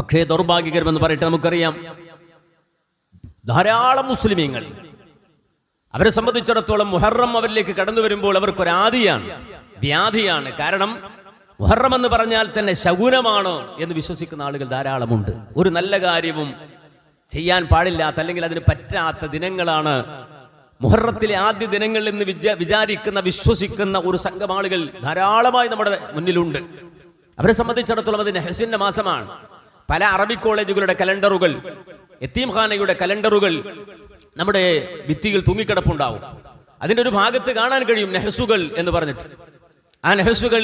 പക്ഷേ ദൗർഭാഗ്യകരമെന്ന് പറയട്ടെ നമുക്കറിയാം. ധാരാളം മുസ്ലിമീങ്ങൾ അവരെ സംബന്ധിച്ചിടത്തോളം മുഹറം അവരിലേക്ക് കടന്നു വരുമ്പോൾ അവർക്കൊരാദിയാണ് വ്യാധിയാണ്. കാരണം മുഹറം എന്ന് പറഞ്ഞാൽ തന്നെ ശകുനമാണ് എന്ന് വിശ്വസിക്കുന്ന ആളുകൾ ധാരാളമുണ്ട്. ഒരു നല്ല കാര്യവും ചെയ്യാൻ പാടില്ലാത്ത അല്ലെങ്കിൽ അതിന് പറ്റാത്ത ദിനങ്ങളാണ് മുഹറത്തിലെ ആദ്യ ദിനങ്ങളിൽ നിന്ന് വിചാ വിചാരിക്കുന്ന വിശ്വസിക്കുന്ന ഒരു സംഘം ആളുകൾ ധാരാളമായി നമ്മുടെ മുന്നിലുണ്ട്. അവരെ സംബന്ധിച്ചിടത്തോളം അത് നെഹസിന്റെ മാസമാണ്. പല അറബി കോളേജുകളുടെ കലണ്ടറുകൾ എത്തീംഖാനയുടെ കലണ്ടറുകൾ നമ്മുടെ ഭിത്തിയിൽ തൂങ്ങിക്കിടപ്പുണ്ടാവും. അതിന്റെ ഒരു ഭാഗത്ത് കാണാൻ കഴിയും നെഹസുകൾ എന്ന് പറഞ്ഞിട്ട്. ആ നെഹസുകൾ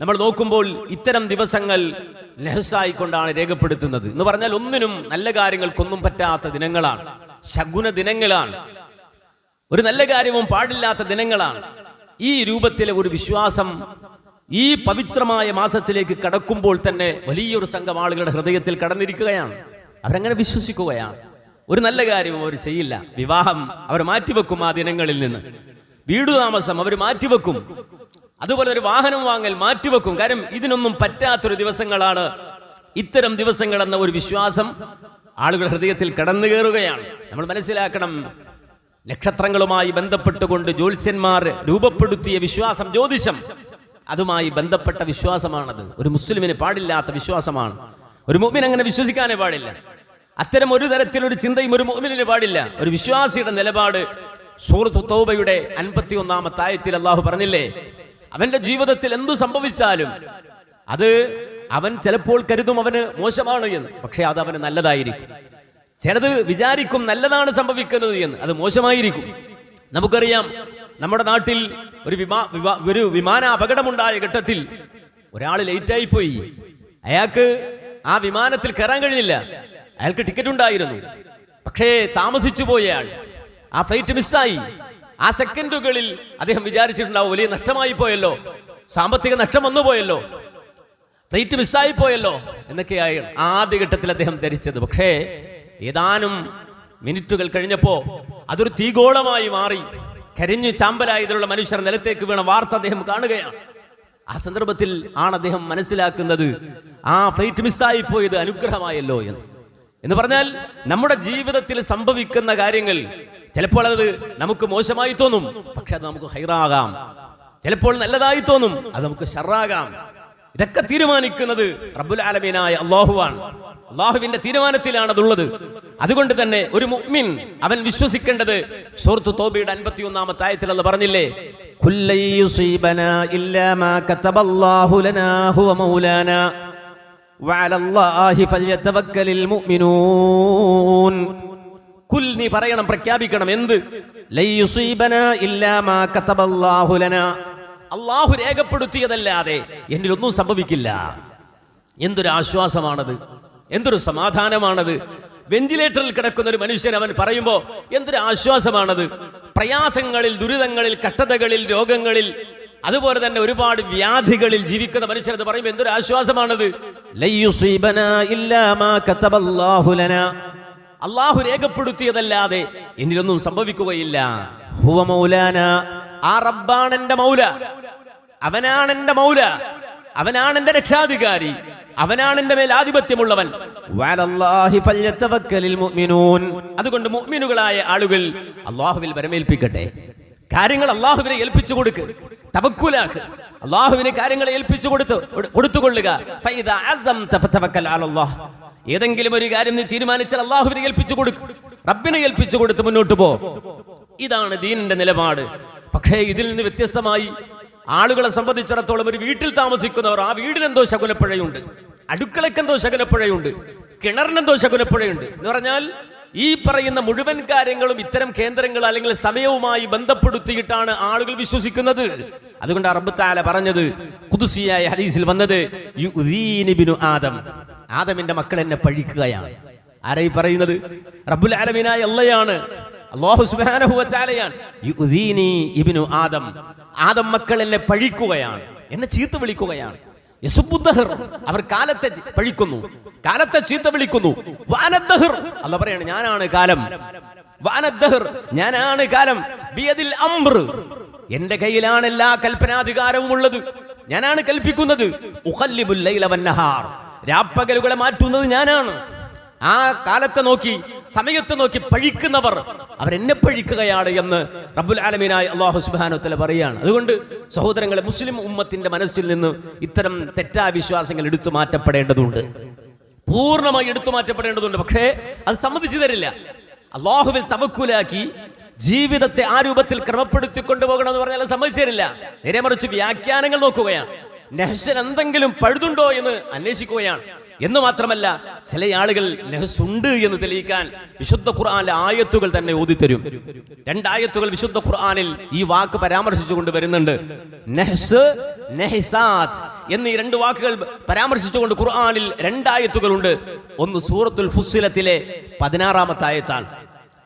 നമ്മൾ നോക്കുമ്പോൾ ഇത്തരം ദിവസങ്ങൾ നെഹസായിക്കൊണ്ടാണ് രേഖപ്പെടുത്തുന്നത്. എന്ന് പറഞ്ഞാൽ ഒന്നിനും നല്ല കാര്യങ്ങൾക്കൊന്നും പറ്റാത്ത ദിനങ്ങളാണ്. ശകുന ദിനങ്ങളാണ്. ഒരു നല്ല കാര്യവും പാടില്ലാത്ത ദിനങ്ങളാണ്. ഈ രൂപത്തിലെ ഒരു വിശ്വാസം ഈ പവിത്രമായ മാസത്തിലേക്ക് കടക്കുമ്പോൾ തന്നെ വലിയൊരു സംഘം ആളുകളുടെ ഹൃദയത്തിൽ കടന്നിരിക്കുകയാണ്. അവരങ്ങനെ വിശ്വസിക്കുകയാണ്. ഒരു നല്ല കാര്യവും അവർ ചെയ്യില്ല. വിവാഹം അവർ മാറ്റിവെക്കും ആ ദിനങ്ങളിൽ നിന്ന്. വീടു താമസം അവർ മാറ്റിവെക്കും. അതുപോലെ ഒരു വാഹനം വാങ്ങൽ മാറ്റിവെക്കും. കാര്യം ഇതിനൊന്നും പറ്റാത്തൊരു ദിവസങ്ങളാണ് ഇത്തരം ദിവസങ്ങൾ എന്ന ഒരു വിശ്വാസം ആളുകൾ ഹൃദയത്തിൽ കടന്നു കയറുകയാണ്. നമ്മൾ മനസ്സിലാക്കണം നക്ഷത്രങ്ങളുമായി ബന്ധപ്പെട്ടുകൊണ്ട് ജ്യോത്സ്യന്മാർ രൂപപ്പെടുത്തിയ വിശ്വാസം ജ്യോതിഷം അതുമായി ബന്ധപ്പെട്ട വിശ്വാസമാണത്. ഒരു മുസ്ലിമിന് പാടില്ലാത്ത വിശ്വാസമാണ്. ഒരു മുഅ്മിൻ അങ്ങനെ വിശ്വസിക്കാനേ പാടില്ല. അത്തരം ഒരു തരത്തിലൊരു ചിന്തയും ഒരു മുഅ്മിനിന് പാടില്ല. ഒരു വിശ്വാസിയുടെ നിലപാട് സൂറത്ത് തൗബയുടെ അൻപത്തി ഒന്നാമത്തെ ആയത്തിൽ അള്ളാഹു പറഞ്ഞില്ലേ അവന്റെ ജീവിതത്തിൽ എന്തു സംഭവിച്ചാലും അത് അവൻ ചിലപ്പോൾ കരുതും അവന് മോശമാണ് എന്ന്. പക്ഷെ അത് അവന് നല്ലതായിരിക്കും. ചിലത് വിചാരിക്കും നല്ലതാണ് സംഭവിക്കുന്നത് എന്ന്. അത് മോശമായിരിക്കും. നമുക്കറിയാം നമ്മുടെ നാട്ടിൽ ഒരു വിമാ ഒരു വിമാന അപകടമുണ്ടായ ഘട്ടത്തിൽ ഒരാൾ ലേറ്റായി പോയി അയാൾക്ക് ആ വിമാനത്തിൽ കയറാൻ കഴിഞ്ഞില്ല. അയാൾക്ക് ടിക്കറ്റ് ഉണ്ടായിരുന്നു പക്ഷേ താമസിച്ചു പോയ ആൾ ആ ഫ്ലൈറ്റ് മിസ്സായി. ആ സെക്കൻഡുകളിൽ അദ്ദേഹം വിചാരിച്ചിട്ടുണ്ടാവും വലിയ നഷ്ടമായി പോയല്ലോ. സാമ്പത്തിക നഷ്ടം വന്നു പോയല്ലോ. ഫ്ലൈറ്റ് മിസ്സായി പോയല്ലോ. എന്നൊക്കെയായി ആദ്യഘട്ടത്തിൽ അദ്ദേഹം ധരിച്ചത്. പക്ഷേ ഏതാനും മിനിറ്റുകൾ കഴിഞ്ഞപ്പോ അതൊരു തീഗോളമായി മാറി. കരിഞ്ഞു ചാമ്പലായതിലുള്ള മനുഷ്യർ നിലത്തേക്ക് വീണ വാർത്ത അദ്ദേഹം കാണുകയാണ്. ആ സന്ദർഭത്തിൽ ആണ് അദ്ദേഹം മനസ്സിലാക്കുന്നത് ആ ഫ്ലൈറ്റ് മിസ്സായി പോയത് അനുഗ്രഹമായല്ലോ എന്ന്. എന്ന് പറഞ്ഞാൽ നമ്മുടെ ജീവിതത്തിൽ സംഭവിക്കുന്ന കാര്യങ്ങൾ ചിലപ്പോൾ അത് നമുക്ക് മോശമായി തോന്നും പക്ഷെ അത് നമുക്ക് ഹൈറാകാം. ചിലപ്പോൾ നല്ലതായി തോന്നും അത് നമുക്ക് ഷറാകാം. ഇതൊക്കെ തീരുമാനിക്കുന്നത് റബ്ബുൽ ആലമീനായ അള്ളാഹുവാണ് അള്ളാഹുവിന്റെ തീരുമാനത്തിലാണ് അതുള്ളത് അതുകൊണ്ട് തന്നെ ഒരു മുഅ്മിൻ അവൻ വിശ്വസിക്കേണ്ടത് സൂറത്ത് തോബയുടെ അൻപത്തി ഒന്നാമത്തെ ആയത്തിൽ അത് പറഞ്ഞില്ലേ കുൽ നീ പറയണം പ്രഖ്യാപിക്കണം എന്ത്? അള്ളാഹു രേഖപ്പെടുത്തിയതല്ലാതെ എന്നിലൊന്നും സംഭവിക്കില്ല. എന്തൊരു ആശ്വാസമാണത്. എന്തൊരു സമാധാനമാണത്. വെന്റിലേറ്ററിൽ കിടക്കുന്ന ഒരു മനുഷ്യൻ അവൻ പറയുമ്പോൾ എന്തൊരു ആശ്വാസമാണത്. പ്രയാസങ്ങളിൽ ദുരിതങ്ങളിൽ കട്ടതകളിൽ രോഗങ്ങളിൽ അതുപോലെ തന്നെ ഒരുപാട് വ്യാധികളിൽ ജീവിക്കുന്ന മനുഷ്യൻ എന്ന് പറയുമ്പോൾ എന്തൊരു ആശ്വാസമാണത്. അള്ളാഹു രേഖപ്പെടുത്തിയതല്ലാതെ എന്നിലൊന്നും സംഭവിക്കുകയില്ല. ഹുവ മൗലാന. ആ റബ്ബാണ് എന്റെ മൗല. അവനാണ് എന്റെ മൗല. അവനാണ് എന്റെ രക്ഷാധികാരി. അവനാണ് എന്റെ മേൽ ആധിപത്യമുള്ളവൻ. അതുകൊണ്ട് മുഅ്മിനുകളായ ആളുകൾ അള്ളാഹുവിൽ വരമേൽപ്പിക്കട്ടെ. കാര്യങ്ങൾ അള്ളാഹുവിനെ ഏൽപ്പിച്ചു കൊടുക്ക്. തവക്കുലാക്ക്. അള്ളാഹുവിനെ കാര്യങ്ങളെ ഏൽപ്പിച്ചു കൊടുത്ത് കൊടുത്തുകൊള്ളുക. ഏതെങ്കിലും ഒരു കാര്യം നീ തീരുമാനിച്ചാൽ അള്ളാഹുവിനെ ഏൽപ്പിച്ചു കൊടുക്ക്. റബ്ബിനെ ഏൽപ്പിച്ചു കൊടുത്ത് മുന്നോട്ട് പോ. ഇതാണ് ദീനിന്റെ നിലപാട്. പക്ഷേ ഇതിൽ നിന്ന് വ്യത്യസ്തമായി ആളുകളെ സംബന്ധിച്ചിടത്തോളം ഒരു വീട്ടിൽ താമസിക്കുന്നവർ ആ വീടിനെന്തോ ശകുനപ്പുഴയുണ്ട് അടുക്കളയ്ക്കെന്തോ ശകുനപ്പുഴയുണ്ട് കിണറിനെന്തോ ശകുനപ്പുഴയുണ്ട് എന്ന് പറഞ്ഞാൽ ഈ പറയുന്ന മുഴുവൻ കാര്യങ്ങളും ഇത്തരം കേന്ദ്രങ്ങൾ അല്ലെങ്കിൽ സമയവുമായി ബന്ധപ്പെടുത്തിയിട്ടാണ് ആളുകൾ വിശ്വസിക്കുന്നത്. അതുകൊണ്ട് അറബ് താല പറഞ്ഞത് കുതുസിയായ ഹദീസിൽ വന്നത് ആദം. ആദമിന്റെ മക്കൾ എന്നെ പഴിക്കുകയാണ്. ആരായി പറയുന്നത്? റബ്ബുൽ ആലമിനായ അള്ളയാണ്. അള്ളാഹു സുബാനഹുവാലയാണ് ഇബ്നു ആദം. ആദം മക്കൾ എന്നെ പഴിക്കുകയാണ് എന്നെ ചീത്ത വിളിക്കുകയാണ്. അവർ കാലത്തെ പഴിക്കുന്നു. കാലത്തെ ചീത്ത വിളിക്കുന്നു. വാനദ്ദഹർ അല്ല പറയാണ് ഞാനാണ് കാലം. വാനദ്ദഹർ ഞാനാണ് കാലം. ബിയദിൽ അംർ എന്റെ കയ്യിലാണ് എല്ലാ കൽപ്പനാധികാരവും ഉള്ളത്. ഞാനാണ് കൽപ്പിക്കുന്നത്. രാപ്പകലുകളെ മാറ്റുന്നത് ഞാനാണ്. ആ കാലത്തെ നോക്കി സമയത്തെ നോക്കി പഴിക്കുന്നവർ അവരെന്നെ പഴിക്കുകയാണ് എന്ന് റബ്ബുൽ ആലമീനായ അള്ളാഹു സുബാനുത്തല പറയുകയാണ് അതുകൊണ്ട് സഹോദരങ്ങളെ മുസ്ലിം ഉമ്മത്തിന്റെ മനസ്സിൽ നിന്ന് ഇത്തരം തെറ്റായ വിശ്വാസങ്ങൾ എടുത്തു മാറ്റപ്പെടേണ്ടതുണ്ട്. പൂർണമായി എടുത്തു മാറ്റപ്പെടേണ്ടതുണ്ട്. പക്ഷേ അത് സമ്മതിച്ചു തരില്ല. അള്ളാഹുവിൽ തവക്കുലാക്കി ജീവിതത്തെ ആ രൂപത്തിൽ ക്രമപ്പെടുത്തി കൊണ്ടുപോകണം എന്ന് പറഞ്ഞാൽ സമ്മതിച്ചു തരില്ല. നേരെ മറിച്ച് വ്യാഖ്യാനങ്ങൾ നോക്കുകയാണ്. നെഹ്സൻ എന്തെങ്കിലും പഴുതുണ്ടോ എന്ന് അന്വേഷിക്കുകയാണ്. എന്ന് മാത്രമല്ല ചില ആളുകൾ ഉണ്ട് എന്ന് തെളിയിക്കാൻ വിശുദ്ധ ഖുർആാനിലെ ആയത്തുകൾ തന്നെ ഓതിത്തരും. രണ്ടായത്തുകൾ വിശുദ്ധ ഖുർആാനിൽ ഈ വാക്ക് പരാമർശിച്ചുകൊണ്ട് വരുന്നുണ്ട്. നെഹ്സ് നെഹ്സാദ് എന്നീ രണ്ട് വാക്കുകൾ പരാമർശിച്ചുകൊണ്ട് ഖുർആനിൽ രണ്ടായത്തുകളുണ്ട്. ഒന്ന് സൂറത്തുൽ ഫുസിലത്തിലെ പതിനാറാമത്തെ ആയത്താണ്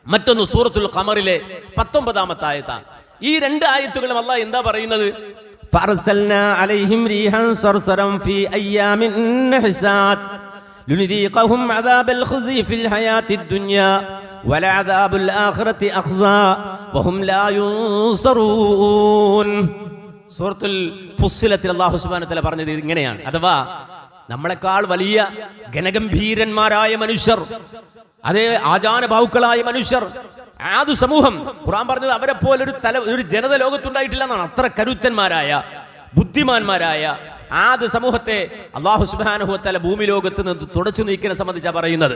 മറ്റൊന്ന് സൂറത്തുൽ ഖമറിലെ പത്തൊമ്പതാമത്തെ ആയത്താണ് ഈ രണ്ട് ആയത്തുകളും അല്ല എന്താ പറയുന്നത്? فأرسلنا عليهم ريحا صرصرا في أيام نحسات لنذيقهم عذاب الخزي في الحياة الدنيا ولعذاب الآخرة أخزى وهم لا ينصرون സൂറത്തുൽ ഫുസ്സിലത്തിൽ അള്ളാഹു സുബ്ഹാനഹു വതആല പറഞ്ഞത് ഇങ്ങനെയാണ് അഥവാ നമ്മളെക്കാൾ വലിയ ഗണഗംഭീരന്മാരായ മനുഷ്യർ അതേ ആചാരബാഹുക്കളായ മനുഷ്യർ ആദു സമൂഹം. ഖുറാൻ പറഞ്ഞത് അവരെ പോലെ ഒരു തല ഒരു ജനത ലോകത്തുണ്ടായിട്ടില്ല എന്നാണ്. അത്ര കരുത്തന്മാരായ ബുദ്ധിമാന്മാരായ ആദ് സമൂഹത്തെ അള്ളാഹു സുബാനുഹത്തല ഭൂമി ലോകത്ത് നിന്ന് തുടച്ചു നീക്കിനെ സംബന്ധിച്ചാണ് പറയുന്നത്.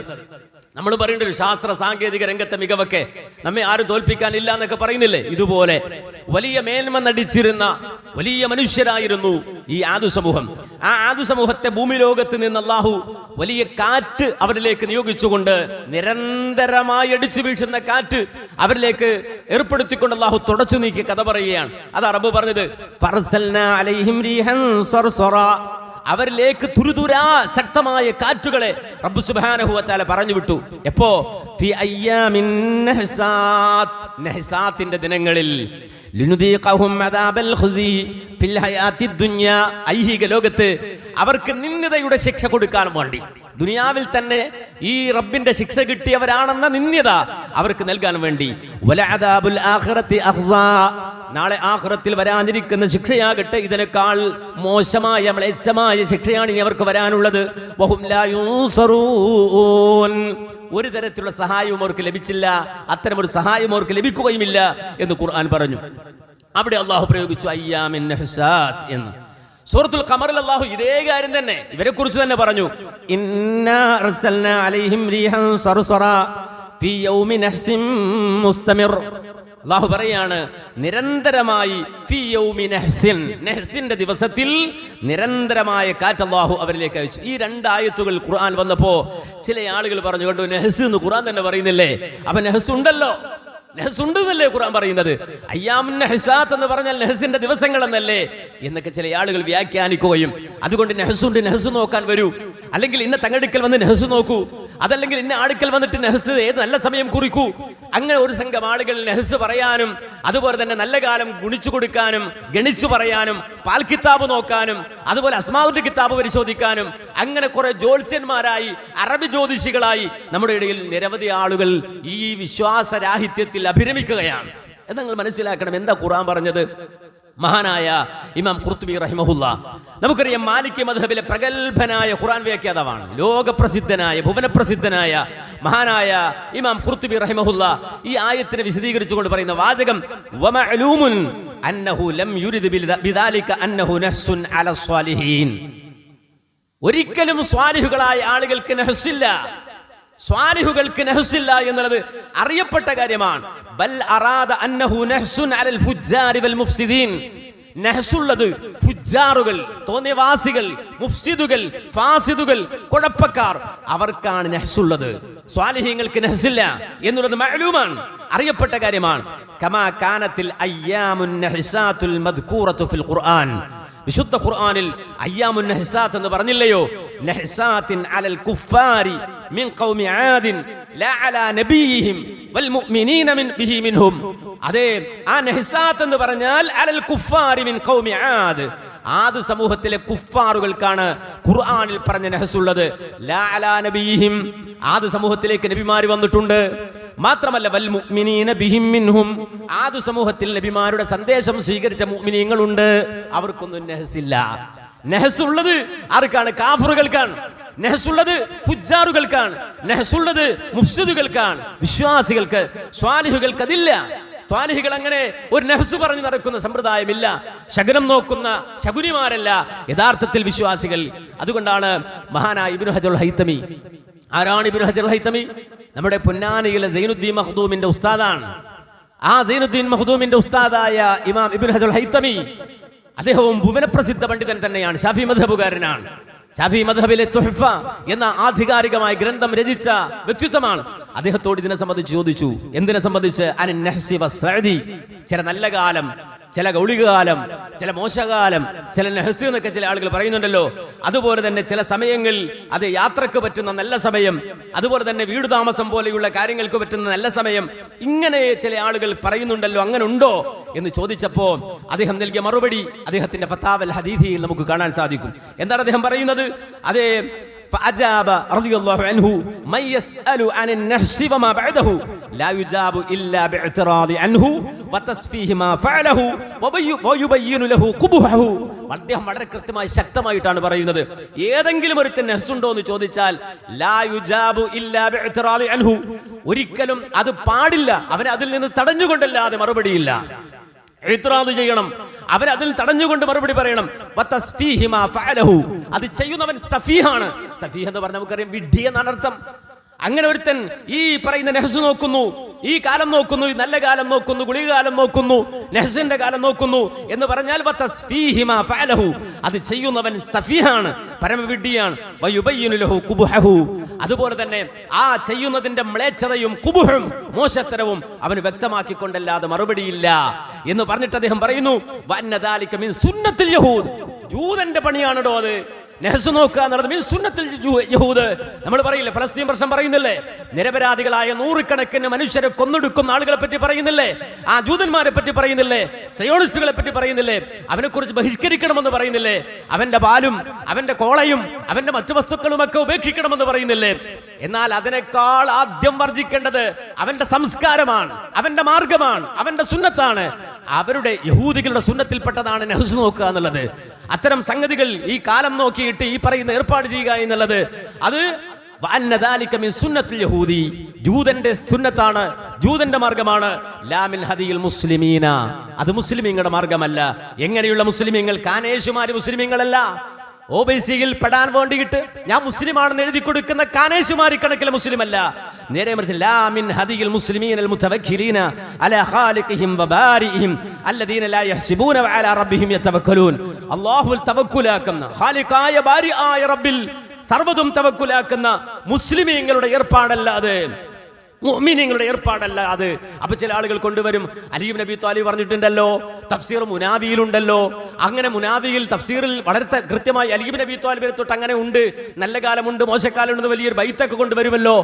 നമ്മൾ പറയേണ്ട ഒരു ശാസ്ത്ര സാങ്കേതിക രംഗത്തെ മികവൊക്കെ നമ്മെ ആരും തോൽപ്പിക്കാനില്ല എന്നൊക്കെ പറയുന്നില്ലേ? ഇതുപോലെ വലിയ മേന്മ നടിച്ചിരുന്ന വലിയ മനുഷ്യരായിരുന്നു ഈ ആദു സമൂഹം. ആ ആദു സമൂഹത്തെ ഭൂമി ലോകത്ത് നിന്ന് അള്ളാഹു വലിയ കാറ്റ് അവരിലേക്ക് നിയോഗിച്ചുകൊണ്ട് നിരന്തരമായി അടിച്ചു വീഴ്ചുന്ന കാറ്റ് അവരിലേക്ക് ഏർപ്പെടുത്തിക്കൊണ്ട് അള്ളാഹു തുടച്ചു നീക്കി കഥ പറയുകയാണ്. അത് അറബ് പറഞ്ഞത് അവരിലേക്ക് തുരുതുരാ ശക്തമായ കാറ്റുകളെ റബ്ബു സുബാനഹുവത്താല പറഞ്ഞു വിട്ടു എപ്പോ? ദിനങ്ങളിൽ ഐഹിക ലോകത്ത് അവർക്ക് നിന്ദതയുടെ ശിക്ഷ കൊടുക്കാൻ വേണ്ടി. ദുനിയാവിൽ തന്നെ ഈ റബ്ബിന്റെ ശിക്ഷ കിട്ടിയവരാണെന്ന നിന്ദ്യത അവർക്ക് നൽകാൻ വേണ്ടി. നാളെ ആഹ്റത്തിൽ വരാനിരിക്കുന്ന ശിക്ഷയാകട്ടെ. ഇതിനേക്കാൾ മോശമായ മ്ലേച്ഛമായ ശിക്ഷയാണ് ഇനി അവർക്ക് വരാനുള്ളത്. ഒരു തരത്തിലുള്ള സഹായവും അവർക്ക് ലഭിച്ചില്ല. അത്തരമൊരു സഹായം അവർക്ക് ലഭിക്കുകയുമില്ല എന്ന് ഖുർആൻ പറഞ്ഞു. അവിടെ അള്ളാഹു പ്രയോഗിച്ചു അയ്യാമിൻ എന്ന്. സൂറത്തുൽ ഖമറിൽ അല്ലാഹു ഇതേ കാര്യം തന്നെ. ഇവരെ കുറിച്ച് തന്നെ പറഞ്ഞു. അള്ളാഹു പറയാണ് നിരന്തരമായി നഹ്സിന്റെ ദിവസത്തിൽ നിരന്തരമായ കാറ്റ് അള്ളാഹു അവരിലേക്ക് അയച്ചു. ഈ രണ്ടായത്തുകൾ ഖുർആൻ വന്നപ്പോ ചില ആളുകൾ പറഞ്ഞു കണ്ടു നെഹസ് എന്ന് ഖുർആൻ തന്നെ പറയുന്നില്ലേ? അപ്പൊ നെഹസ് ഉണ്ടല്ലോ. നെഹസ് ഉണ്ട് എന്നല്ലേ ഖുർആൻ പറയുന്നത്? അയ്യാമുൻ ഹിസാത്ത് എന്ന് പറഞ്ഞാൽ നെഹസിന്റെ ദിവസങ്ങൾ എന്നല്ലേ എന്നൊക്കെ ചില ആളുകൾ വ്യാഖ്യാനിക്കുകയും അതുകൊണ്ട് നെഹസുണ്ട് നെഹസ് നോക്കാൻ വരൂ. അല്ലെങ്കിൽ ഇന്ന തങ്ങടുക്കൽ വന്ന് നെഹസ് നോക്കൂ. അതല്ലെങ്കിൽ ഇന്ന ആടുക്കൽ വന്നിട്ട് നെഹസ് ഏത് നല്ല സമയം കുറിക്കൂ. അങ്ങനെ ഒരു സംഘം ആളുകൾ നെഹസ് പറയാനും അതുപോലെ തന്നെ നല്ല കാലം ഗുണിച്ചു കൊടുക്കാനും ഗണിച്ചു പറയാനും പാൽ കിതാബ് നോക്കാനും അതുപോലെ അസ്മാവുന്റെ കിതാബ് പരിശോധിക്കാനും അങ്ങനെ കുറെ ജ്യോത്സ്യന്മാരായി അറബി ജ്യോതിഷികളായി നമ്മുടെ ഇടയിൽ നിരവധി ആളുകൾ ഈ വിശ്വാസരാഹിത്യത്തിൽ അഭിരമിക്കുകയാണ്. എന്ന് നിങ്ങൾ മനസ്സിലാക്കണം എന്താ ഖുറാൻ പറഞ്ഞത്? മഹാനായ ഇമാം ഖുർത്തുബി റഹിമഹുല്ല. നമുക്കറിയാം മാലിക് മദ്ഹബിലെ പ്രഗത്ഭനായ ഖുറാൻ വ്യാഖ്യാതാവാണ്. ലോകപ്രസിദ്ധനായ ഭുവനപ്രസിദ്ധനായ മഹാനായ ഇമാം ഖുർത്തുബി റഹിമഹുല്ല ഈ ആയത്തിനെ വിശദീകരിച്ചുകൊണ്ട് പറയുന്ന വാചകം ഒരിക്കലും സ്വാലിഹുകളായ ആളുകൾക്ക് നഹസില്ല. സ്വാലിഹുകൾക്ക് നെഹ്സില്ല എന്നുള്ളത് അറിയപ്പെട്ട കാര്യമാണ്. ബൽ അറാദ അന്നഹു നഹ്സുൻ അലൽ ഫുജ്ജാരി വൽ മുഫ്സിദീൻ. നെഹസുള്ളത് ഫുജ്ജാറുകൾ തോന്നിയവാസികൾ മുഫ്സിദുകൾ ഫാസിദുകൾ കുഴപ്പക്കാർ. അവർക്കാണ് നെഹസുള്ളത്. സ്വാലിഹ്യങ്ങൾക്ക് നെഹസില്ല എന്നുള്ളത് മഅലൂമാണ് അറിയപ്പെട്ട കാര്യമാണ്. കമാ കാനത്തിൽ അയ്യാമുൻ നഹ്സാത്തുൽ മദ്കൂറത്തു ഫിൽ ഖുർആൻ. വിശുദ്ധ ഖുർആനിൽ അയ്യാമുൻ നഹ്സാത്ത് എന്ന് പറഞ്ഞില്ലയോ? നഹ്സാത്തിൻ അലൽ കുഫാരി മിൻ ഖൗമി ആദിൻ ലാ അലാ നബീഹിം വൽ മുഅ്മിനീന മിൻ ബിഹി മിൻഹും. അതെ ആ നഹ്സാത്ത് എന്ന് പറഞ്ഞാൽ അലൽ കുഫാരി മിൻ ഖൗമി ആദ്. ആദ് സമൂഹത്തിലെ കുഫാറുകൾക്കാണ് ഖുർആനിൽ പറഞ്ഞ നഹസുള്ളത്. ലാ അലാ നബീഹിം. ആദ് സമൂഹത്തിലേക്ക് നബിമാർ വന്നിട്ടുണ്ട്. മാത്രമല്ല മുഅ്മിനീന ബിഹിം മിൻഹും. ആദു സമൂഹത്തിൽ നബിമാരുടെ സന്ദേശം സ്വീകരിച്ച മുഅ്മിനീങ്ങളുണ്ട്. അവർക്കൊന്നും നെഹസില്ല. നെഹസുള്ളത് ആർക്കാണ്? കാഫറുകൾക്കാണ്. നെഹസുള്ളത് ഫുജാറുകൾക്കാണ് നെഹസുള്ളത് മുഫ്സിദുകൾക്കാണ്. വിശ്വാസികൾക്ക് സ്വാലിഹുകൾക്ക് അതില്ല സ്വാലിഹികൾ അങ്ങനെ ഒരു നെഹസ് പറഞ്ഞു നടക്കുന്ന സമ്പ്രദായമില്ല. ശകുനം നോക്കുന്ന ശകുനിമാരല്ല യഥാർത്ഥത്തിൽ വിശ്വാസികൾ. അതുകൊണ്ടാണ് മഹാനായ ഇബ്നു ഹജറുൽ ഹൈത്തമി. ആരാണ് ഇബ്നു ഹജറുൽ ഹൈത്തമി? നമ്മുടെ പൊന്നാനിയിലെ സൈനുദ്ദീൻ മഹദൂമിന്റെ ഉസ്താദാണ്. ആ സൈനുദ്ദീൻ മഹദൂമിന്റെ ഉസ്താദായ ഇമാം ഇബ്നു ഹജൽ ഹൈത്തമി അദ്ദേഹവും ഭുവനപ്രസിദ്ധ പണ്ഡിതൻ തന്നെയാണ് ഷാഫി മധബുകാരനാണ് ഷാഫി മധബിലെ തുഹഫ എന്ന ആധികാരികമായ ഗ്രന്ഥം രചിച്ച വ്യക്തിത്വമാണ്. അദ്ദേഹത്തോട് ഇതിനെ സംബന്ധിച്ച് ചോദിച്ചു എന്തിനെ സംബന്ധിച്ച്? അൻ നഹ്സി സഅദി. ചില നല്ല കാലം ചില ഗൗളികകാലം ചില മോശകാലം ചില നെഹസ് എന്നൊക്കെ ചില ആളുകൾ പറയുന്നുണ്ടല്ലോ. അതുപോലെ തന്നെ ചില സമയങ്ങളിൽ അത് യാത്രയ്ക്ക് പറ്റുന്ന നല്ല സമയം അതുപോലെ തന്നെ വീട് താമസം പോലെയുള്ള കാര്യങ്ങൾക്ക് പറ്റുന്ന നല്ല സമയം ഇങ്ങനെ ചില ആളുകൾ പറയുന്നുണ്ടല്ലോ അങ്ങനെ ഉണ്ടോ എന്ന് ചോദിച്ചപ്പോൾ അദ്ദേഹം നൽകിയ മറുപടി അദ്ദേഹത്തിന്റെ ഫത്താവൽ ഹദീദിയിൽ നമുക്ക് കാണാൻ സാധിക്കും. എന്താണ് അദ്ദേഹം പറയുന്നത്? അതേ فأجاب رضي الله عنه من يسأل عن النحس وما بعده لا يجاب إلا باعتراض عنه وتصفيه ما فعله وبي- ويبين له قبحه അദ്ദേഹം വളരെ കൃത്യമായി ശക്തമായിട്ടാണ് പറയുന്നത് ഏതെങ്കിലും ഒരുത്തൻ നെഹ്സുണ്ടോ എന്ന് ചോദിച്ചാൽ ലാ യുജാബു ഇല്ലാ ബിഇഅ്തിറാദി അൻഹു ഒരിക്കലും അത് പാടില്ല അവനെ അതിൽ നിന്ന് തടഞ്ഞുകൊണ്ടല്ലാതെ മറുപടിയില്ല എഴുത്രാത് ചെയ്യണം. അവൻ അതിൽ തടഞ്ഞുകൊണ്ട് മറുപടി പറയണം. അത് ചെയ്യുന്നവൻ സഫീഹാണ്. സഫീഹ് എന്ന് പറഞ്ഞാൽ നമുക്കറിയാം വിഡ്ഢി എന്നാണ് അർത്ഥം. അങ്ങനെ ഒരുത്തൻ ഈ പറയുന്ന നെഹസ് നോക്കുന്നു. ഈ കാലം നോക്കുന്നു ഈ നല്ല കാലം നോക്കുന്നു ഗുളിക കാലം നോക്കുന്നു നെഹസിന്റെ കാലം നോക്കുന്നു എന്ന് പറഞ്ഞാൽ. അത് ചെയ്യുന്നവൻ ലഹു കുബ്ഹഹു. അതുപോലെ തന്നെ ആ ചെയ്യുന്നതിന്റെ മ്ലേച്ഛതയും കുബുഹും മോശത്തരവും അവന് വ്യക്തമാക്കിക്കൊണ്ടല്ലാതെ മറുപടിയില്ല. എന്ന് പറഞ്ഞിട്ട് അദ്ദേഹം പറയുന്നു വന്നതാലിക്കമിൻ മിൻ സുന്നത്തിൽ യഹൂദ്. ജൂതന്റെ പണിയാണോ അത്? നെഹസ് നോക്കുക എന്നുള്ളത് മീൻ സുന്നത്തിൽ യഹൂ- യഹൂദ്. നമ്മൾ പറയില്ലേ ഫലസ്തീൻ പ്രശ്നം പറയുന്നില്ലേ? നിരപരാധികളായ നൂറുകണക്കിന് മനുഷ്യരെ കൊന്നൊടുക്കുന്ന ആളുകളെ പറ്റി പറയുന്നില്ലേ? ആ ജൂതന്മാരെ പറ്റി പറയുന്നില്ലേ? സയോണിസ്റ്റുകളെ പറ്റി പറയുന്നില്ലേ? അവനെ കുറിച്ച് ബഹിഷ്കരിക്കണമെന്ന് പറയുന്നില്ലേ? അവന്റെ പാലും അവന്റെ കോളയും അവന്റെ മറ്റു വസ്തുക്കളും ഒക്കെ ഉപേക്ഷിക്കണമെന്ന് പറയുന്നില്ലേ? എന്നാൽ അതിനേക്കാൾ ആദ്യം വർജിക്കേണ്ടത് അവന്റെ സംസ്കാരമാണ് അവന്റെ മാർഗമാണ് അവന്റെ സുന്നത്താണ്. അവരുടെ യഹൂദികളുടെ സുന്നത്തിൽപ്പെട്ടതാണ് നെഹ്സ് നോക്കുക എന്നുള്ളത്. അത്തരം സംഗതികൾ ഈ കാലം നോക്കിയിട്ട് ഈ പറയുന്ന ഏർപ്പാട് ചെയ്യുക എന്നുള്ളത് അത് യഹൂദി. ജൂതന്റെ സുന്നത്താണ് ജൂതന്റെ മാർഗമാണ്. ലാമിൻ ഹദിയിൽ മുസ്ലിമീന. അത് മുസ്ലിമീങ്ങളുടെ മാർഗമല്ല. എങ്ങനെയുള്ള മുസ്ലിമീങ്ങൾ? കാനേശുമാര് മുസ്ലിമീങ്ങളല്ല. ഒ ബി സിയിൽ പെടാൻ വേണ്ടിയിട്ട് ഞാൻ മുസ്ലിമാണെന്ന് എഴുതി കൊടുക്കുന്ന കാനേശുമാരി കണക്കിലെ മുസ്ലിം അല്ല നേരെ അല്ലാഹുൽ തവക്കുലാക്കുന്ന മുസ്ലിമീങ്ങളുടെ ഏർപ്പാടല്ല അത് മുഅ്മിനീങ്ങളുടെ ഏർപ്പാടല്ല അത്. അപ്പൊ ചില ആളുകൾ കൊണ്ടുവരും. അലീബ് നബി താലി പറഞ്ഞിട്ടുണ്ടല്ലോ തഫ്സീർ മുനാബിയിലുണ്ടല്ലോ അങ്ങനെ മുനാബിയിൽ തഫ്സീറിൽ വളരെ കൃത്യമായി അലീബ് നബി താലിബിനെ തൊട്ട് അങ്ങനെ ഉണ്ട്. നല്ല കാലമുണ്ട് മോശക്കാലമുണ്ട് വലിയൊരു ബൈത്തൊക്കെ കൊണ്ടുവരുമല്ലോ.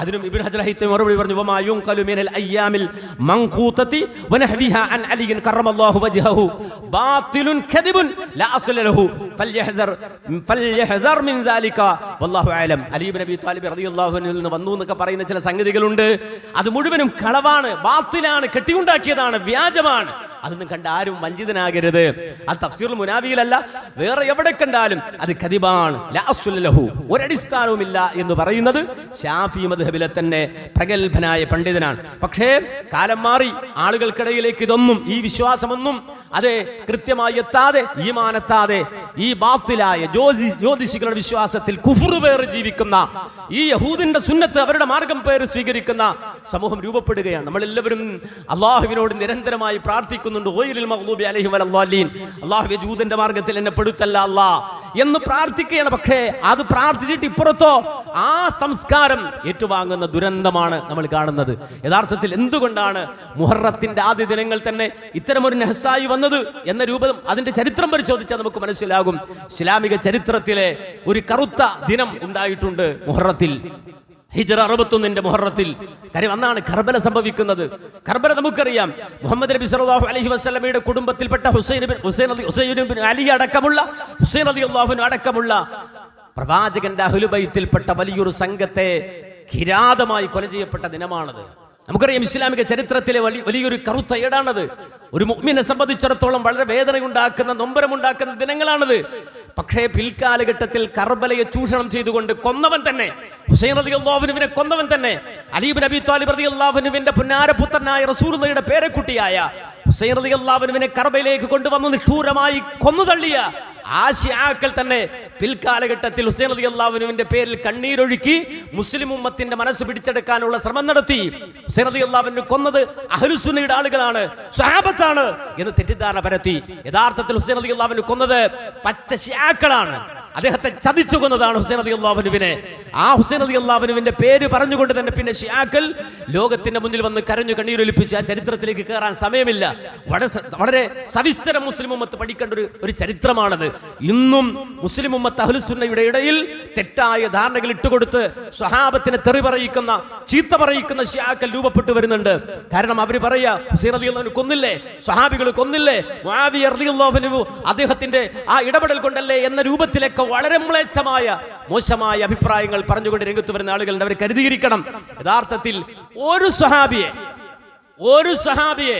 അതിനും ഇബിൻ ഹജ്ര ഹൈത്തമി മറുപടി പറഞ്ഞു അയ്യാമിൽ അലം നബി താലിബ് റളിയല്ലാഹു അൻഹു വന്നു എന്നൊക്കെ പറയുന്ന ചില സംഗതികളുണ്ട്. അത് മുഴുവനും കളവാണ് ബാത്തിലാണ് കെട്ടിയുണ്ടാക്കിയതാണ് വ്യാജമാണ്. അതൊന്നും കണ്ട ആരും വഞ്ചിതനാകരുത്. അത് തഫ്സീർ മുനാബിയിലല്ല വേറെ എവിടെ കണ്ടാലും അത് കതിബാണ് ലാ അസ്ല ലഹു ഒരടിസ്ഥാനവുമില്ല എന്ന് പറയുന്നത് ഷാഫി മദ്ഹബിലെ തന്നെ പ്രഗത്ഭനായ പണ്ഡിതനാണ്. പക്ഷേ കാലം മാറി ആളുകൾക്കിടയിലേക്ക് ഇതൊന്നും ഈ വിശ്വാസമൊന്നും അത് കൃത്യമായി എത്താതെ ഈമാനെത്താതെ ഈ ബാത്തിലായ ജ്യോതി ജ്യോതിഷികളുടെ വിശ്വാസത്തിൽ കുഫുറു പേർ ജീവിക്കുന്ന ഈ യഹൂദിന്റെ സുന്നത്ത് അവരുടെ മാർഗം പേര് സ്വീകരിക്കുന്ന സമൂഹം രൂപപ്പെടുകയാണ്. നമ്മൾ എല്ലാവരും അള്ളാഹുവിനോട് നിരന്തരമായി പ്രാർത്ഥിക്കുന്നുണ്ട് ഓയിലിൽ മഹ്ലൂബി അലൈഹി വലല്ലാലീൻ അള്ളാഹുവെ ജൂതന്റെ മാർഗത്തിൽ എന്നെ പെടുത്തല്ല അല്ലാ. എന്ന് പ്രാർത്ഥിക്കുകയാണ്. പക്ഷേ അത് പ്രാർത്ഥിച്ചിട്ട് ഇപ്പുറത്തോ ആ സംസ്കാരം ഏറ്റുവാങ്ങുന്ന ദുരന്തമാണ് നമ്മൾ കാണുന്നത്. യഥാർത്ഥത്തിൽ എന്തുകൊണ്ടാണ് മുഹറത്തിന്റെ ആദ്യ ദിനങ്ങൾ തന്നെ ഇത്തരമൊരു നെഹസായി വന്നത് എന്ന രൂപം അതിന്റെ ചരിത്രം പരിശോധിച്ചാൽ നമുക്ക് മനസ്സിലാകും. ഇസ്ലാമിക ചരിത്രത്തിലെ ഒരു കറുത്ത ദിനം ഉണ്ടായിട്ടുണ്ട് മുഹറത്തിൽ. ഹിജറ അറുപത്തൊന്നിന്റെ മുഹറത്തിൽ. കാര്യം അന്നാണ് കർബല സംഭവിക്കുന്നത്. കർബല നമുക്കറിയാം. മുഹമ്മദ് നബി സലാഹു അലഹി വസല്ലമയുടെ കുടുംബത്തിൽപ്പെട്ട ഹുസൈൻ ഹുസൈൻ അലി ഹുസൈൻ അലി അടക്കമുള്ള ഹുസൈൻ അലി അള്ളാഹുവിന് അടക്കമുള്ള പ്രവാചകന്റെ അഹുലുബൈത്തിൽപ്പെട്ട വലിയൊരു സംഘത്തെ കിരാതമായി കൊല ചെയ്യപ്പെട്ട ദിനമാണത്. നമുക്കറിയാം ഇസ്ലാമിക ചരിത്രത്തിലെ വലിയ വലിയൊരു കറുത്ത ഏടാണത്. ഒരു മുഅ്മിനെ സംബന്ധിച്ചിടത്തോളം വളരെ വേദനയുണ്ടാക്കുന്ന നൊമ്പരമുണ്ടാക്കുന്ന ദിനങ്ങളാണത്. പക്ഷേ പിൽക്കാലഘട്ടത്തിൽ കർബലയെ ചൂഷണം ചെയ്തുകൊണ്ട് കൊന്നവൻ തന്നെ. ഹുസൈൻ റതി അള്ളാഹുനുവിനെ കൊന്നവൻ തന്നെ. അലീബ് നബി താലിബ് റതി അള്ളാഹുനുവിന്റെ പുന്നാരപുത്രനായ റസൂലുള്ളയുടെ പേരക്കുട്ടിയായ ഹുസൈൻ റതി അള്ളാഹുനുവിനെ കർബയിലേക്ക് കൊണ്ടുവന്ന് നിഷ്ഠൂരമായി കൊന്നുതള്ളിയ ആ തന്നെ പിൽക്കാലഘട്ടത്തിൽ ഹുസൈൻ അലി അള്ളാഹുനുവിന്റെ പേരിൽ കണ്ണീരൊഴുക്കി മുസ്ലിം ഉമ്മത്തിന്റെ മനസ്സ് പിടിച്ചെടുക്കാനുള്ള ശ്രമം നടത്തി. ഹുസൈൻ അലി അള്ളാഹുവിനെ കൊന്നത് അഹലുസുനയുടെ ആളുകളാണ് സ്വഹാബത്താണ് എന്ന് തെറ്റിദ്ധാരണ പരത്തി. യഥാർത്ഥത്തിൽ ഹുസൈൻ അലി അള്ളാഹുവിനെ കൊന്നത് പച്ച ഷിയാക്കളാണ് അദ്ദേഹത്തെ ചതിച്ചു കൊന്നതാണ് ഹുസൈൻ അലി അള്ളാഹുനുവിനെ ആ ഹുസൈൻ അലി അള്ളാഹുനുവിന്റെ പേര് പറഞ്ഞുകൊണ്ട് തന്നെ പിന്നെ ഷിയാക്കൾ ലോകത്തിന്റെ മുന്നിൽ വന്ന് കരഞ്ഞു കണ്ണീരൊലിപ്പിച്ച് ആ ചരിത്രത്തിലേക്ക് കയറാൻ സമയമില്ല. വളരെ വളരെ സവിസ്തരം മുസ്ലിം ഉമ്മത്ത് പഠിക്കേണ്ട ഒരു ഒരു ചരിത്രമാണത്. ഇന്നും മുസ്ലിം ഉമ്മത്ത് അഹ്ലുസുന്നയുടെ ഇടയിൽ തെറ്റായ ധാരണകൾ ഇട്ടുകൊടുത്ത് സ്വഹാബത്തിനെ തെറി പറയിക്കുന്ന ചീത്ത പറയിക്കുന്ന ഷിയാക്കൾ രൂപപ്പെട്ടു വരുന്നുണ്ട്. കാരണം അവർ പറയാ ഹുസൈൻ അലി അള്ളാഹുന് കൊന്നില്ലേ? സ്വഹാബികൾ കൊന്നില്ലേ? അദ്ദേഹത്തിന്റെ ആ ഇടപെടൽ കൊണ്ടല്ലേ എന്ന രൂപത്തിലൊക്കെ വളരെ മ്ലേച്ഛമായ മോശമായ അഭിപ്രായങ്ങൾ പറഞ്ഞുകൊണ്ട് രംഗത്ത് വരുന്ന ആളുകളുണ്ട്. അവർ കരുതിയിരിക്കണം. യഥാർത്ഥത്തിൽ ഒരു സഹാബിയെ ഒരു സഹാബിയെ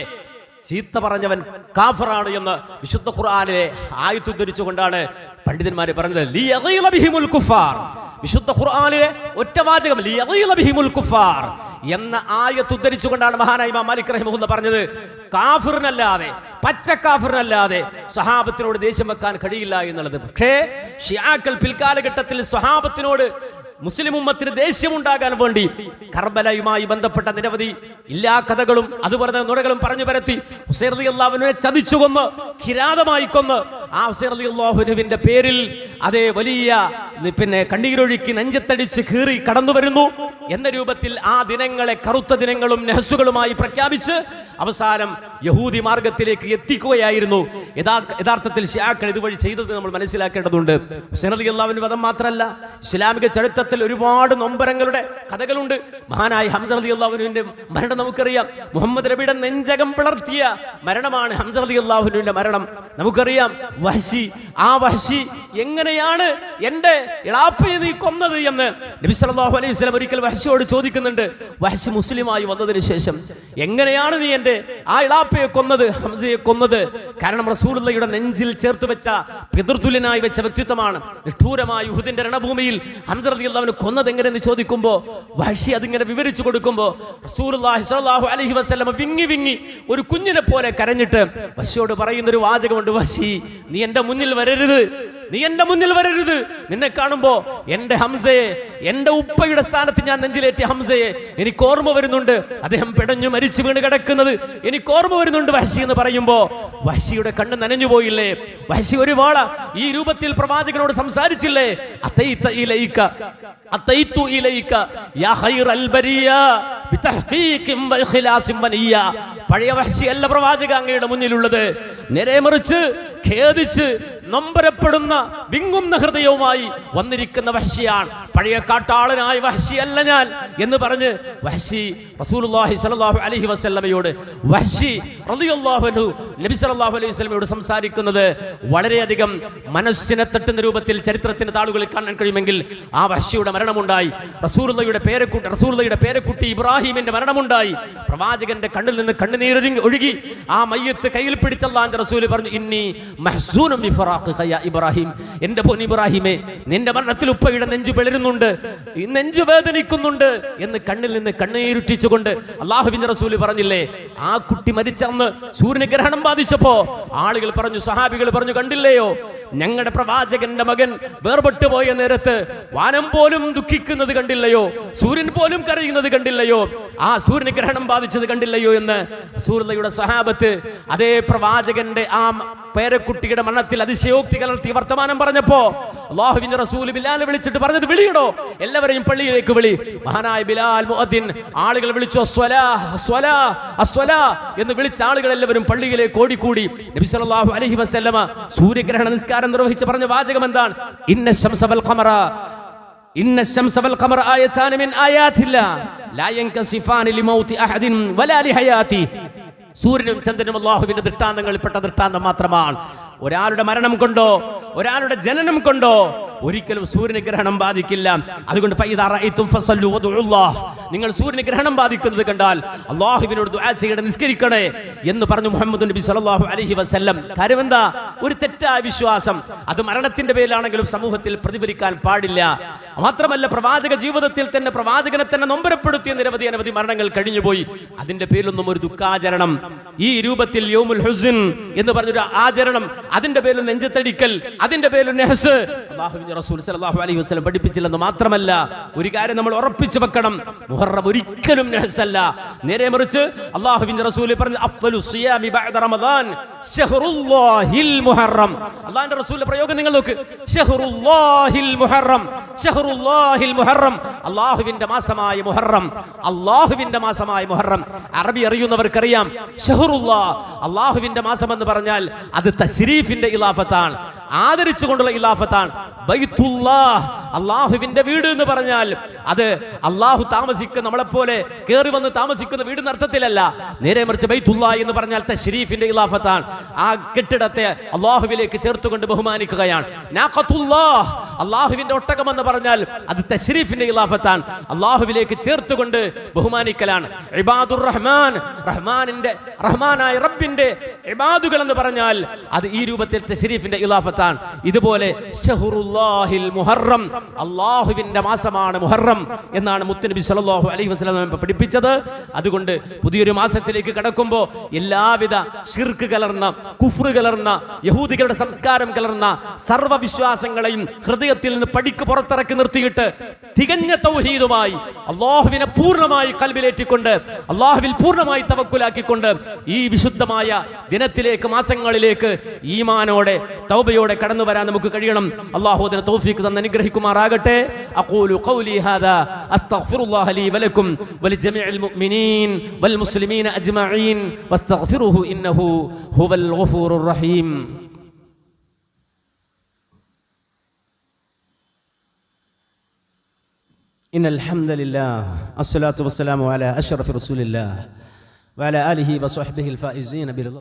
ചീത്ത പറഞ്ഞവൻ കാഫറാണ് എന്ന് വിശുദ്ധ ഖുർആനിലെ ആയുത്തുദ്ധരിച്ചുകൊണ്ടാണ് പണ്ഡിതന്മാര് പറഞ്ഞത് വിശുദ്ധ ഖുർആാനിലെ ഒറ്റ വാചകം എന്ന ആയത്ത് ഉദ്ധരിച്ചുകൊണ്ടാണ് മഹാനായ മാലിക് റഹിമഹുല്ല പറഞ്ഞത്. കാഫിറിനല്ലാതെ പച്ചക്കാഫിറിനല്ലാതെ സഹാബത്തിനോട് ദേഷ്യം വെക്കാൻ കഴിയില്ല എന്നുള്ളത്. പക്ഷേ ഷിയാക്കൾ പിൽക്കാലഘട്ടത്തിൽ സ്വഹാബത്തിനോട് മുസ്ലിം ഉമ്മത്തിന് ദേഷ്യമുണ്ടാകാൻ വേണ്ടി കർബലയുമായി ബന്ധപ്പെട്ട നിരവധി ഇല്ലാ കഥകളും അതുപോലെ തന്നെ നുണകളും പറഞ്ഞു പരത്തി. ഹുസൈർ അള്ളാവിനെ ചതിച്ചു കൊന്ന് കിരാതമായി കൊന്ന് ആ പേരിൽ അതേ വലിയ പിന്നെ കണ്ണീരൊഴുക്കി നെഞ്ചത്തടിച്ച് കീറി കടന്നു വരുന്നു എന്ന രൂപത്തിൽ ആ ദിനങ്ങളെ കറുത്ത ദിനങ്ങളും നെഹസുകളുമായി പ്രഖ്യാപിച്ച് അവസാനം യഹൂദി മാർഗത്തിലേക്ക് എത്തിക്കുകയായിരുന്നു. യഥാ യഥാർത്ഥത്തിൽ ഷിയാക്കൾ ഇതുവഴി ചെയ്തത് നമ്മൾ മനസ്സിലാക്കേണ്ടതുണ്ട്. ഹുസൈൻ അലി വധം മാത്രമല്ല ഇസ്ലാമിക ചരിത്രത്തിൽ ഒരുപാട് നൊമ്പരങ്ങളുടെ കഥകളുണ്ട്. മഹാനായ ഹംസ അലി അള്ളാഹുവിന്റെ മരണം നമുക്കറിയാം. മുഹമ്മദ് നബിയുടെ നെഞ്ചകം പിളർത്തിയ മരണമാണ് ഹംസ അലി അള്ളാഹുവിന്റെ മരണം. നമുക്കറിയാം വഹശി ആ വഹശി എങ്ങനെയാണ് എന്റെ ഇളാപ്പയെ നീ കൊന്നത് എന്ന് നബി സല്ലല്ലാഹു അലൈഹി വസല്ലം ഒരിക്കൽ വഹശിയോട് ചോദിക്കുന്നുണ്ട്. വഹശി മുസ്ലിമായി വന്നതിന് ശേഷം എങ്ങനെയാണ് നീ എന്റെ ആ ഇളാപ്പയെ കൊന്നത് ഹംസയെ കൊന്നത്. കാരണം റസൂലുള്ളയുടെ നെഞ്ചിൽ ചേർത്ത് വെച്ച പിതൃതുല്യനായി വെച്ച വ്യക്തിത്വമാണ്. നിഷ്ഠൂരമായ യുഹുദിന്റെ രണഭൂമിയിൽ ഹംസ റളിയല്ലാഹു കൊന്നത് എങ്ങനെയെന്ന് ചോദിക്കുമ്പോൾ വഷി അതിങ്ങനെ വിവരിച്ചു കൊടുക്കുമ്പോൾ സ്വല്ലല്ലാഹു അലൈഹി വസല്ലം വിങ്ങി വിങ്ങി ഒരു കുഞ്ഞിനെ പോലെ കരഞ്ഞിട്ട് വശിയോട് പറയുന്ന ഒരു വാചകമുണ്ട് വശി നീ എന്റെ മുന്നിൽ വരരുത്. നീ എന്റെ മുന്നിൽ വരരുത്. നിന്നെ കാണുമ്പോ എന്റെ ഹംസയെ എന്റെ ഉപ്പയുടെ സ്ഥാനത്ത് ഞാൻ നെഞ്ചിലേറ്റിയ ഹംസയെ എനിക്ക് ഓർമ്മ വരുന്നുണ്ട്. അദ്ദേഹം പിടഞ്ഞു മരിച്ചു വീണ് കിടക്കുന്നത്. എനിക്ക് ഓർമ്മ വരുന്നുണ്ട് വഹശി എന്ന് പറയുമ്പോ. വഹശിയുടെ കണ്ണ് നനഞ്ഞു പോയില്ലേ? വഹശി ഒരു വാള ഈ രൂപത്തിൽ പ്രവാചകനോട് സംസാരിച്ചില്ലേ? പഴയ വഹശി അല്ല പ്രവാചക അങ്ങയുടെ മുന്നിലുള്ളത്. നേരെ മറിച്ച് ഖേദിച്ച് നൊമ്പരപ്പെടുന്ന വിങ്ങുന്ന ഹൃദയവുമായി വന്നിരിക്കുന്ന വഹശിയാണ് പഴയ കാട്ടാളനായ വഹശി അല്ല ഞാൻ എന്ന് പറഞ്ഞ് വഹശി റസൂലുള്ളാഹി സ്വല്ലല്ലാഹു അലൈഹി വസല്ലമയോട് വഹശി റളിയല്ലാഹു അൻഹു നബി സ്വല്ലല്ലാഹു അലൈഹി വസല്ലമയോട് സംസാരിക്കുന്നത് വളരെയധികം മനസ്സിനെ തട്ടുന്ന രൂപത്തിൽ ചരിത്രത്തിന്റെ താളുകളിൽ കാണാൻ കഴിയുമെങ്കിൽ ആ വഹശിയുടെ മരണമുണ്ടായി. റസൂലുള്ളയുടെ പേരക്കുട്ടി റസൂലുള്ളയുടെ പേരക്കുട്ടി ഇബ്രാഹിമിന്റെ മരണമുണ്ടായി. പ്രവാചകന്റെ കണ്ണിൽ നിന്ന് കണ്ണുനീരൊഴുകി ഒഴുകി ആ മയ്യത്ത് കയ്യിൽ പിടിച്ചല്ലാന്റെ റസൂൽ പറഞ്ഞു ഇന്നി മഹ്സൂനും ബിഫറാഖിക യാ ഇബ്രാഹിം. എന്റെ പൊൻ ഇബ്രാഹിമേ നിന്റെ മരണത്തിൽ ഉപ്പയുടെ നെഞ്ചു പിളരുന്നുണ്ട്. നെഞ്ചു വേദനിക്കുന്നുണ്ട് എന്ന് കണ്ണിൽ നിന്ന് കണ്ണീരുട്ടിച്ചുകൊണ്ട് അള്ളാഹുവിന്റെ റസൂൽ പറഞ്ഞില്ലേ ആ കുട്ടി മരിച്ചന്ന് സൂര്യഗ്രഹണം ബാധിച്ചപ്പോ ആളുകൾ പറഞ്ഞു സഹാബികൾ പറഞ്ഞു കണ്ടില്ലയോ? ഞങ്ങളുടെ പ്രവാചകന്റെ മകൻ വേർപെട്ടു പോയ നേരത്ത് വാനം പോലും ദുഃഖിക്കുന്നത് കണ്ടില്ലയോ? സൂര്യൻ പോലും കരയുന്നത് കണ്ടില്ലയോ? ആ സൂര്യന് ഗ്രഹണം ബാധിച്ചത് കണ്ടില്ലയോ എന്ന് സൂര്യയുടെ സഹാബത്ത് അതേ പ്രവാചകന്റെ ആ പേരക്കുട്ടിയുടെ മരണത്തിൽ അതിശയോക്തി കലർത്തി വർത്തമാനം പറഞ്ഞപ്പോ അള്ളാഹുവിന്റെ റസൂൽ ബിലാലിനെ വിളിച്ചിട്ട് പറഞ്ഞത് വിളിയിടോ. എല്ലാവരെയും പള്ളിയിലേക്ക് വിളി. മഹാനായ ബിലാൽ മുഅദ്ദിൻ ആളുകൾ വിളിച്ചു അസ്വലാ അസ്വലാ അസ്വലാ എന്ന് വിളിച്ച ആളുകൾ എല്ലാവരും പള്ളിയിലേക്ക് ഓടിക്കൂടി. നബി സല്ലല്ലാഹു അലൈഹി വസല്ലമ സൂര്യഗ്രഹണ നിസ്കാരം നിർവഹിച്ച് പറഞ്ഞ വാചകം എന്താണ്? ഇന്ന ശംസ വൽ ഖമറ ഇന്ന ശംസ വൽ ഖമറ ആയതാന മിൻ ആയാതില്ല ലാ യൻകസിഫാന ലിമൗതി അഹദിൻ വലാ ലിഹയാതി സൂര്യനും ചന്ദ്രനും അള്ളാഹുവിന്റെ ദൃഷ്ടാന്തങ്ങളിൽപ്പെട്ട ദൃഷ്ടാന്തം മാത്രമാണ്. ഒരാളുടെ മരണം കൊണ്ടോ ഒരാളുടെ ജനനം കൊണ്ടോ ഒരിക്കലും സൂര്യന് ഗ്രഹണം ബാധിക്കില്ല. അതുകൊണ്ട്. നിങ്ങൾ സൂര്യന് ഗ്രഹണം ബാധിക്കുന്നത് കണ്ടാൽ അള്ളാഹുവിനോട് ചെയ്യണേ നിസ്കരിക്കണേ എന്ന് പറഞ്ഞു മുഹമ്മദ് നബി സലാഹു അലഹി വസ്ല്ലം. കാര്യം എന്താ ഒരു തെറ്റായ വിശ്വാസം. അത് മരണത്തിന്റെ പേരിലാണെങ്കിലും സമൂഹത്തിൽ പ്രതിഫലിക്കാൻ പാടില്ല. മാത്രമല്ല പ്രവാചക ജീവിതത്തിൽ തന്നെ പ്രവാചകനെ തന്നെ നൊമ്പരപ്പെടുത്തിയ നിരവധി അനവധി മരണങ്ങൾ കഴിഞ്ഞുപോയി. അതിന്റെ പേരിലൊന്നും ഒരു ദുഃഖാചരണം. ഈ രൂപത്തിൽ യോമുൽ ഹുസിൻ എന്ന് പറഞ്ഞൊരു ആചരണം. അതിന്റെ പേരിൽ നെഞ്ചത്തടിക്കൽ. അതിന്റെ പേരിൽ നെഹസ്. റസൂൽ സല്ലല്ലാഹു അലൈഹി വസല്ലം പഠിപ്പിച്ചില്ലെന്ന് മാത്രമല്ല ഒരു കാര്യം നമ്മൾ ഉറപ്പിച്ചു വെക്കണം. മുഹറം ഒരിക്കലും നെഹസല്ല. നേരെ മറിച്ച് അള്ളാഹുവിന്റെ റസൂൽ പറഞ്ഞു അഫ്ദലു സിയാമി ബഅദ റമദാൻ ഷഹ്റുല്ലാഹിൽ മുഹറം. അള്ളാഹുവിന്റെ റസൂൽ പ്രയോഗം നിങ്ങൾ നോക്ക്. ഷഹ്റുല്ലാഹിൽ മുഹറം. മുഹറം. അല്ലാഹുവിന്റെ മാസമായ മുഹറം. അള്ളാഹുവിന്റെ മാസമായ മുഹറം. അറബി അറിയുന്നവർക്കറിയാം ഷഹറുല്ലാ. അള്ളാഹുവിന്റെ മാസം എന്ന് പറഞ്ഞാൽ അത് തശ്രീഫിന്റെ ഇലാഫത്താണ്. ആദരിച്ചുകൊണ്ടുള്ള ഇലാഫത്താണ്. ബൈത്തുല്ലാഹ് അള്ളാഹുവിന്റെ വീട് എന്ന് പറഞ്ഞാൽ അത് അള്ളാഹു താമസിക്കുന്ന നമ്മളെപ്പോലെ കയറി വന്ന് താമസിക്കുന്ന വീട് അർത്ഥത്തിലല്ല. നേരെ മറിച്ച് ബൈത്തുല്ലാ എന്ന് പറഞ്ഞാൽ തശ്രീഫിന്റെ ഇലാഫത്താണ്. ആ കെട്ടിടത്തെ അള്ളാഹുവിലേക്ക് ചേർത്തുകൊണ്ട് ബഹുമാനിക്കുകയാണ്. അള്ളാഹുവിന്റെ ഒട്ടകം എന്ന് പറഞ്ഞാൽ അത് തശ്രീഫിന്റെ ഇലാഫത്താണ്. അള്ളാഹുവിലേക്ക് ചേർത്തുകൊണ്ട് ബഹുമാനിക്കലാണ്. ഇബാദുർ റഹ്മാൻ റഹ്മാനിന്റെ റഹ്മാനായ റബ്ബിന്റെ ഇബാദുകൾ എന്ന് പറഞ്ഞാൽ അത് ഈ രൂപത്തിൽ തശ്രീഫിന്റെ ഇലാഫത്താണ്. ഇതുപോലെ ഷഹറുല്ലാഹിൽ മുഹറം അള്ളാഹുവിന്റെ മാസമാണ് മുഹറം എന്നാണ് മുത്തുനബി സല്ലല്ലാഹു അലൈഹി വസല്ലം പഠിപ്പിച്ചത്. അതുകൊണ്ട് പുതിയൊരു മാസത്തിലേക്ക് കടക്കുമ്പോൾ എല്ലാവിധ ഷിർക്ക് കലർന്ന കുഫ്ർ കലർന്ന യഹൂദികളുടെ സംസ്കാരം കലർന്ന സർവവിശ്വാസങ്ങളെയും ഹൃദയത്തിൽ നിന്ന് പടിക്ക് പുറത്തിറക്കി നിർത്തിയിട്ട് തികഞ്ഞ തൗഹീദുമായി അള്ളാഹുവിനെ പൂർണമായി കൽവിലേറ്റിക്കൊണ്ട് അള്ളാഹുവിൽ പൂർണമായി തവക്കുലാക്കിക്കൊണ്ട് ഈ വിശുദ്ധമായ ദിനത്തിലേക്ക് മാസങ്ങളിലേക്ക് ഈമാനോടെ തൗബയോടെ കടന്നു വരാൻ നമുക്ക് കഴിയണം അള്ളാഹു അതിന് തൗഫീക്ക് തന്ന് അനുഗ്രഹിക്കുമാറാകട്ടെ അഖൂലു ഖൗലി ഹാദാ അസ്തഗ്ഫിറുല്ലാഹ ലീ വലക്കും വലിജമീഇൽ മുഅ്മിനീൻ വൽ മുസ്ലിമീന അജ്മഈൻ വസ്തഗ്ഫിറുഹു ഇന്നഹു ഹുവൽ ഗഫൂറുർ റഹീം إن الحمد لله الصلاة والسلام على أشرف رسول الله وعلى آله وصحبه الفائزين برضا